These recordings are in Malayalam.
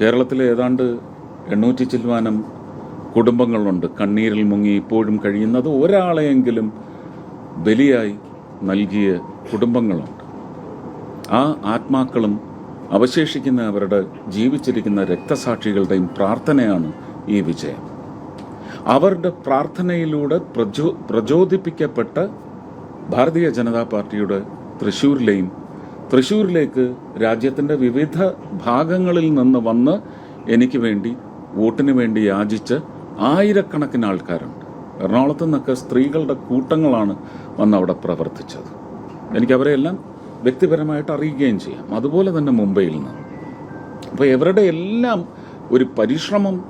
കേരളത്തിലെ ഏതാണ്ട് എണ്ണൂറ്റി ചില്ലുവാനം കുടുംബങ്ങളുണ്ട്. കണ്ണീരിൽ മുങ്ങി ഇപ്പോഴും കഴിയുന്നത് ഒരാളെയെങ്കിലും ബലിയായി നൽകിയ കുടുംബങ്ങളുണ്ട്. ആ ആത്മാക്കളും അവശേഷിക്കുന്ന അവരുടെ ജീവിച്ചിരിക്കുന്ന രക്തസാക്ഷികളുടെയും പ്രാർത്ഥനയാണ് ഈ വിജയം. അവരുടെ പ്രാർത്ഥനയിലൂടെ പ്രചോ പ്രചോദിപ്പിക്കപ്പെട്ട ഭാരതീയ ജനതാ പാർട്ടിയുടെ തൃശ്ശൂരിലെയും തൃശ്ശൂരിലേക്ക് രാജ്യത്തിന്റെ വിവിധ ഭാഗങ്ങളിൽ നിന്ന് വന്ന് എനിക്ക് വേണ്ടി വോട്ടിന് വേണ്ടി യാചിച്ച് ആയിരക്കണക്കിന് ആൾക്കാരുണ്ട്. എറണാകുളത്ത് നിന്നൊക്കെ സ്ത്രീകളുടെ കൂട്ടങ്ങളാണ് വന്ന് അവിടെ പ്രവർത്തിച്ചത്. എനിക്ക് അവരെയെല്ലാം വ്യക്തിപരമായിട്ട് അറിയുകയും ചെയ്യാം. അതുപോലെ തന്നെ മുംബൈയിൽ നിന്ന്. അപ്പോൾ ഇവരുടെ എല്ലാം ഒരു പരിശ്രമം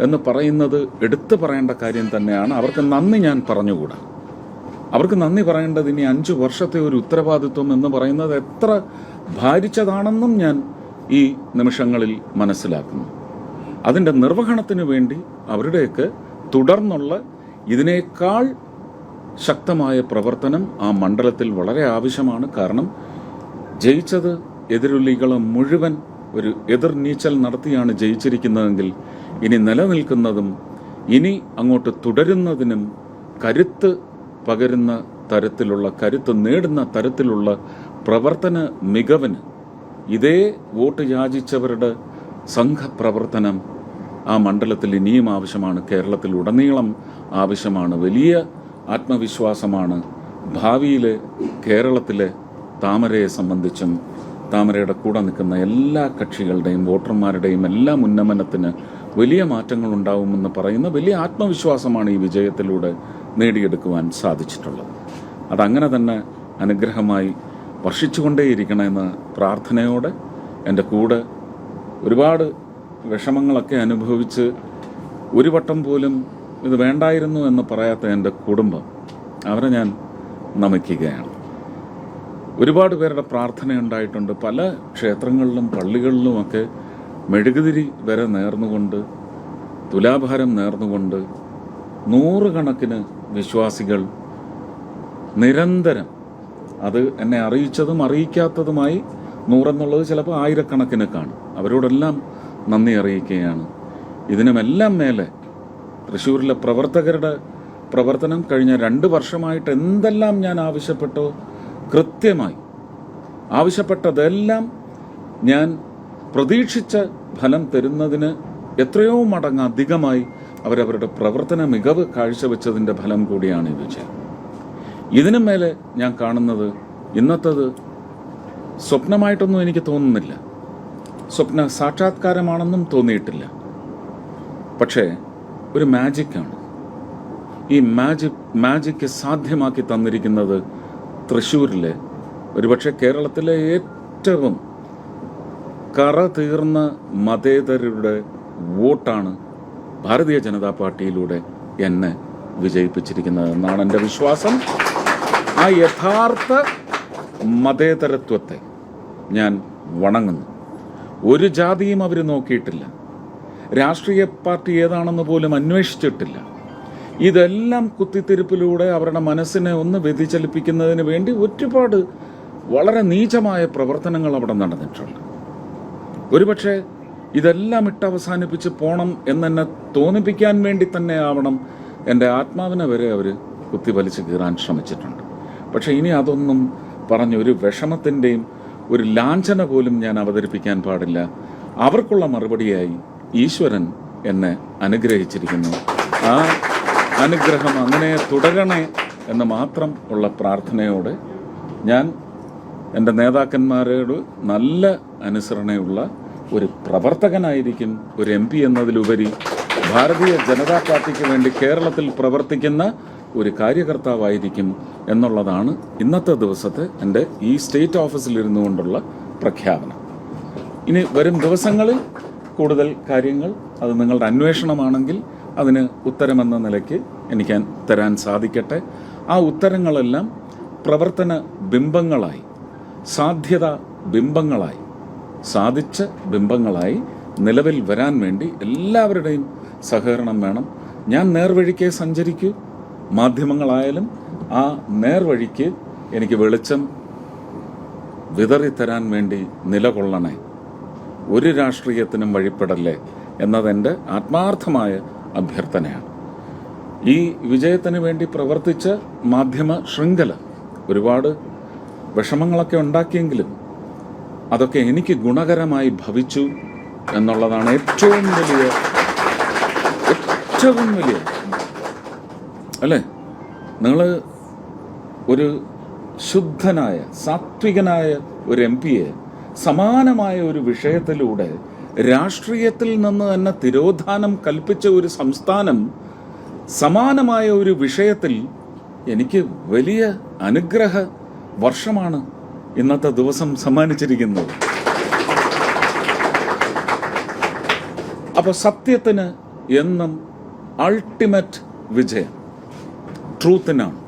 എന്ന് പറയുന്നത് എടുത്തു പറയേണ്ട കാര്യം തന്നെയാണ്. അവർക്ക് നന്ദി ഞാൻ പറഞ്ഞുകൂടാ. അവർക്ക് നന്ദി പറയേണ്ടത് ഇനി അഞ്ചു വർഷത്തെ ഒരു ഉത്തരവാദിത്വം എന്ന് പറയുന്നത് എത്ര ഭാരിച്ചതാണെന്നും ഞാൻ ഈ നിമിഷങ്ങളിൽ മനസ്സിലാക്കുന്നു. അതിന്റെ നിർവഹണത്തിന് വേണ്ടി അവരുടെയൊക്കെ തുടർന്നുള്ള ഇതിനേക്കാൾ ശക്തമായ പ്രവർത്തനം ആ മണ്ഡലത്തിൽ വളരെ ആവശ്യമാണ്. കാരണം ജയിച്ചത് എതിരുള്ളികളെ മുഴുവൻ ഒരു എതിർ നീച്ചൽ നടത്തിയാണ് ജയിച്ചിരിക്കുന്നതെങ്കിൽ ഇനി നിലനിൽക്കുന്നതും ഇനി അങ്ങോട്ട് തുടരുന്നതിനും കരുത്ത് പകരുന്ന തരത്തിലുള്ള കരുത്ത് നേടുന്ന തരത്തിലുള്ള പ്രവർത്തന മികവിന് ഇതേ വോട്ട് യാചിച്ചവരുടെ സംഘപ്രവർത്തനം ആ മണ്ഡലത്തിൽ ഇനിയും ആവശ്യമാണ്. കേരളത്തിൽ ഉടനീളം ആവശ്യമാണ്. വലിയ ആത്മവിശ്വാസമാണ് ഭാവിയിലെ കേരളത്തിലെ താമരയെ സംബന്ധിച്ചും താമരയുടെ കൂടെ നിൽക്കുന്ന എല്ലാ കക്ഷികളുടെയും വോട്ടർമാരുടെയും എല്ലാ ഉന്നമനത്തിന് വലിയ മാറ്റങ്ങൾ ഉണ്ടാവുമെന്ന് പറയുന്ന വലിയ ആത്മവിശ്വാസമാണ് ഈ വിജയത്തിലൂടെ നേടിയെടുക്കുവാൻ സാധിച്ചിട്ടുള്ളത്. അതങ്ങനെ തന്നെ അനുഗ്രഹമായി വർഷിച്ചുകൊണ്ടേയിരിക്കണമെന്ന പ്രാർത്ഥനയോടെ എന്റെ കൂടെ ഒരുപാട് വിഷമങ്ങളൊക്കെ അനുഭവിച്ച് ഒരു വട്ടം പോലും ഇത് വേണ്ടായിരുന്നു എന്ന് പറയാത്ത എന്റെ കുടുംബം അവരെ ഞാൻ നമിക്കുകയാണ്. ഒരുപാട് പേരുടെ പ്രാർത്ഥന ഉണ്ടായിട്ടുണ്ട്. പല ക്ഷേത്രങ്ങളിലും പള്ളികളിലുമൊക്കെ മെഴുകുതിരി വരെ നേർന്നുകൊണ്ട് തുലാഭാരം നേർന്നുകൊണ്ട് നൂറുകണക്കിന് വിശ്വാസികൾ നിരന്തരം അത് എന്നെ അറിയിച്ചതും അറിയിക്കാത്തതുമായി നൂറെന്നുള്ളത് ചിലപ്പോൾ ആയിരക്കണക്കിന് കാണും. അവരോടെല്ലാം നന്ദി അറിയിക്കുകയാണ്. ഇതിനുമെല്ലാം മേലെ തൃശ്ശൂരിലെ പ്രവർത്തകരുടെ പ്രവർത്തനം കഴിഞ്ഞ രണ്ട് വർഷമായിട്ട് എന്തെല്ലാം ഞാൻ ആവശ്യപ്പെട്ടോ കൃത്യമായി ആവശ്യപ്പെട്ടതെല്ലാം ഞാൻ പ്രതീക്ഷിച്ച ഫലം തരുന്നതിന് എത്രയോ മടങ്ങ് അധികമായി അവരവരുടെ പ്രവർത്തന മികവ് കാഴ്ചവെച്ചതിന്റെ ഫലം കൂടിയാണ് ഈ വിജയം. ഇതിനു മേലെ ഞാൻ കാണുന്നത് ഇന്നത്തത് സ്വപ്നമായിട്ടൊന്നും എനിക്ക് തോന്നുന്നില്ല. സ്വപ്ന സാക്ഷാത്കാരമാണെന്നും തോന്നിയിട്ടില്ല. പക്ഷേ ഒരു മാജിക്കാണ് ഈ മാജിക് മാജിക്ക് സാധ്യമാക്കി തന്നിരിക്കുന്നത് തൃശ്ശൂരിലെ. ഒരുപക്ഷെ കേരളത്തിലെ ഏറ്റവും കറ തീർന്ന മതേതരരുടെ വോട്ടാണ് ഭാരതീയ ജനതാ പാർട്ടിയിലൂടെ എന്നെ വിജയിപ്പിച്ചിരിക്കുന്നത് എന്നാണ് എന്റെ വിശ്വാസം. ആ യഥാർത്ഥ മതേതരത്വത്തെ ഞാൻ വണങ്ങുന്നു. ഒരു ജാതിയും അവർ നോക്കിയിട്ടില്ല. രാഷ്ട്രീയ പാർട്ടി ഏതാണെന്ന് പോലും അന്വേഷിച്ചിട്ടില്ല. ഇതെല്ലാം കുത്തിത്തിരിപ്പിലൂടെ അവരുടെ മനസ്സിനെ ഒന്ന് വ്യതിചലിപ്പിക്കുന്നതിന് വേണ്ടി ഒരുപാട് വളരെ നീചമായ പ്രവർത്തനങ്ങൾ അവിടെ നടന്നിട്ടുണ്ട്. ഒരുപക്ഷെ ഇതെല്ലാം ഇട്ട് അവസാനിപ്പിച്ച് പോണം എന്നെന്നെ തോന്നിപ്പിക്കാൻ വേണ്ടി തന്നെ ആവണം എന്റെ ആത്മാവിനെ വരെ അവർ കുത്തിവലിച്ച് കീറാൻ ശ്രമിച്ചിട്ടുണ്ട്. പക്ഷെ ഇനി അതൊന്നും പറഞ്ഞ് ഒരു വിഷമത്തിന്റെയും ഒരു ലാഞ്ചന പോലും ഞാൻ അവതരിപ്പിക്കാൻ പാടില്ല. അവർക്കുള്ള മറുപടിയായി ഈശ്വരൻ എന്നെ അനുഗ്രഹിച്ചിരിക്കുന്നു. ആ അനുഗ്രഹം അങ്ങനെ തുടരണേ എന്ന് മാത്രം ഉള്ള പ്രാർത്ഥനയോടെ ഞാൻ എന്റെ നേതാക്കന്മാരോട് നല്ല അനുസരണയുള്ള ഒരു പ്രവർത്തകനായിരിക്കും ഒരു എം പി എന്നതിലുപരി ഭാരതീയ ജനതാ പാർട്ടിക്ക് വേണ്ടി കേരളത്തിൽ പ്രവർത്തിക്കുന്ന ഒരു കാര്യകർത്താവായിരിക്കും എന്നുള്ളതാണ് ഇന്നത്തെ ദിവസത്തെ എന്റെ ഈ സ്റ്റേറ്റ് ഓഫീസിൽ ഇരുന്നു കൊണ്ടുള്ള പ്രഖ്യാപനം. ഇനി വരും ദിവസങ്ങളിൽ കൂടുതൽ കാര്യങ്ങൾ അത് നിങ്ങളുടെ അന്വേഷണമാണെങ്കിൽ അതിന് ഉത്തരമെന്ന നിലയ്ക്ക് എനിക്ക് തരാൻ സാധിക്കട്ടെ. ആ ഉത്തരങ്ങളെല്ലാം പ്രവർത്തന ബിംബങ്ങളായി സാധ്യത ബിംബങ്ങളായി സാധിച്ച ബിംബങ്ങളായി നിലവിൽ വരാൻ വേണ്ടി എല്ലാവരുടെയും സഹകരണം വേണം. ഞാൻ നേർവഴിക്ക് സഞ്ചരിക്കൂ. മാധ്യമങ്ങളായാലും ആ നേർവഴിക്ക് എനിക്ക് വെളിച്ചം വിതറിത്തരാൻ വേണ്ടി നിലകൊള്ളണേ. ഒരു രാഷ്ട്രീയത്തിനും വഴിപ്പെടല്ലേ എന്നതെന്റെ ആത്മാർത്ഥമായ അഭ്യർത്ഥനയാണ്. ഈ വിജയത്തിന് വേണ്ടി പ്രവർത്തിച്ച മാധ്യമ ശൃംഖല ഒരുപാട് വിഷമങ്ങളൊക്കെ ഉണ്ടാക്കിയെങ്കിലും അതൊക്കെ എനിക്ക് ഗുണകരമായി ഭവിച്ചു എന്നുള്ളതാണ് ഏറ്റവും വലിയ ഏറ്റവും വലിയ. അല്ലേ? നിങ്ങൾ ഒരു ശുദ്ധനായ സാത്വികനായ ഒരു എം പിയെ സമാനമായ ഒരു വിഷയത്തിലൂടെ രാഷ്ട്രീയത്തിൽ നിന്ന് തന്നെ തിരോധാനം കൽപ്പിച്ച ഒരു സംസ്ഥാനം സമാനമായ ഒരു വിഷയത്തിൽ എനിക്ക് വലിയ അനുഗ്രഹ വർഷമാണ് ഇന്നത്തെ ദിവസം സമ്മാനിച്ചിരിക്കുന്നത്. അപ്പോൾ സത്യത്തിന് എന്നും അൾട്ടിമേറ്റ് വിജയം ട്രൂത്തിനാണ്